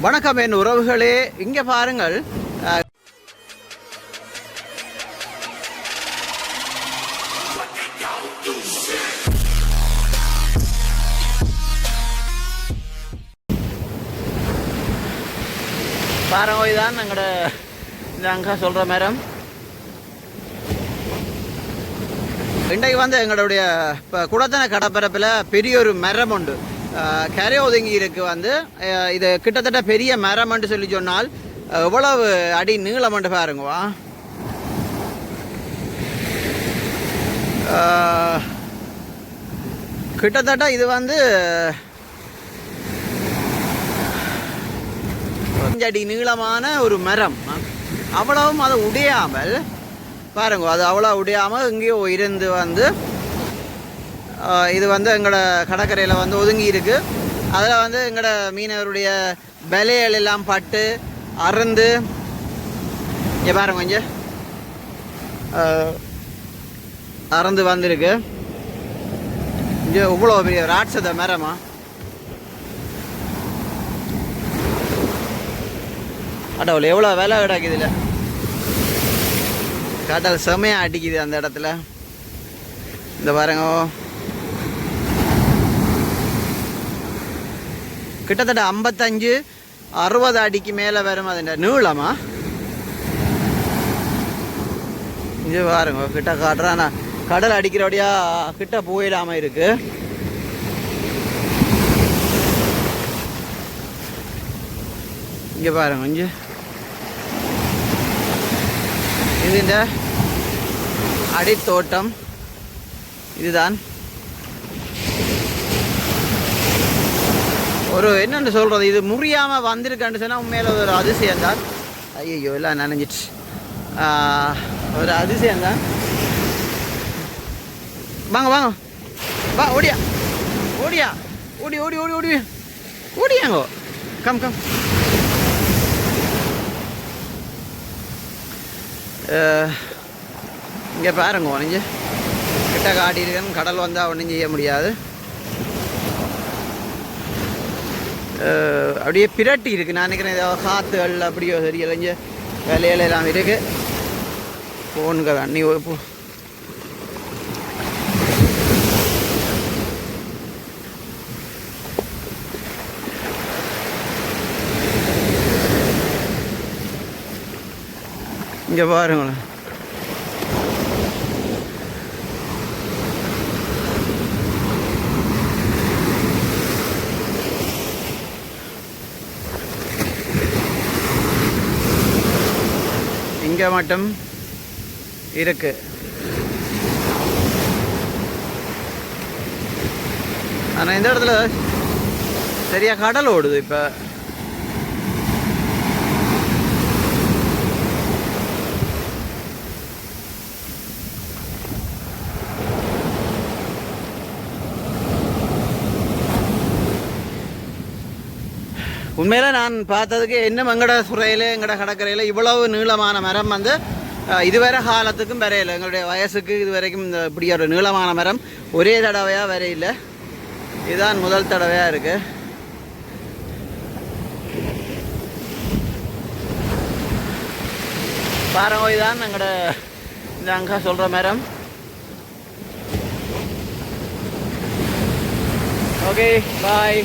வணக்கம் என் உறவுகளே. இங்கே பாருங்கள் அஹ், பாருங்க எங்களோட இந்த அங்க சொல்கிற மரம். இன்றைக்கு வந்து எங்களுடைய இப்போ குடத்தன கடப்பரப்பில் பெரிய ஒரு மரம் உண்டு கரை ஒதுங்கி இருக்கு வந்து. இது கிட்டத்தட்ட பெரிய மரம்னு சொல்லி சொன்னால் எவ்வளவு அடி நீளம்னு பாருங்கவா. கிட்டத்தட்ட இது வந்து அஞ்சு அடி நீளமான ஒரு மரம். அவ்வளவும் அது உடையாமல் பாருங்க அது அவ்வளோ உடையாமல் இங்கேயோ இருந்து வந்து இது வந்து எங்களோட கடற்கரையில் வந்து ஒதுங்கி இருக்குது அதில் வந்து எங்களோட மீனவருடைய விலைகள் எல்லாம் பட்டு அறுந்து இங்கே பாருங்க கொஞ்சம். அறந்து வந்திருக்கு. இங்கே இவ்வளோ பெரிய ராட்சத மரமா? அடவுல எவ்வளோ விலை கிடக்குது இல்லை கடல் செமையாக அடிக்குது அந்த இடத்துல. இந்த பாருங்க கிட்டத்தட்ட ஐம்பத்தஞ்சு அறுபது அடிக்கு மேலே வரும் அதுண்ட நீளமா? இது பாருங்க கிட்ட காட்டுறான். நான் கடல் அடிக்கிறபடியா கிட்ட போயிடாம இருக்கு. இங்கே பாருங்க கொஞ்சம் இது இந்த அடித்தோட்டம். இதுதான். ஒரு என்னென்னு சொல்கிறது இது முறியாமல் வந்திருக்கான்னு சொன்னால் உண்மையில் ஒரு அதிசயம் தான். ஐயோ எல்லாம் நனைஞ்சிட்டு ஒரு அதிசயம் தான். வாங்க வாங்க. வா ஓடியா. ஓடியா. ஓடி ஓடி ஓடி ஓடி. ஓடியாங்கோ. Come come. இங்கே பாருங்க ஒனிஞ்சு கிட்ட காட்டியிருக்கேன் கடல் வந்தால் ஒன்றும் செய்ய முடியாது. அப்படியே பிரட்டி இருக்குது நான் நினைக்கிறேன் ஏதாவது காற்றுகள் அப்படியோ தெரியல. இங்கே வேலையில எல்லாம் இருக்கு போனுங்க தண்ணி போ. இங்கே பாருங்களேன். இங்கே மட்டும் இருக்கு. ஆனால் இந்த இடத்துல சரியாக கடல் ஓடுது இப்போ. உண்மையில் நான் பார்த்ததுக்கு இன்னும் எங்கட சுரையில் எங்கட கடற்கரையில் இவ்வளவு நீளமான மரம் வந்து இதுவரை காலத்துக்கும் வரையில எங்களுடைய வயசுக்கு இது வரைக்கும் இந்த இப்படி ஒரு நீளமான மரம் ஒரே தடவையாக வரையில இதுதான் முதல் தடவையாக இருக்கு. பாரங்கோய் தான் எங்களோட இந்த அங்கா சொல்கிற மரம். Okay bye.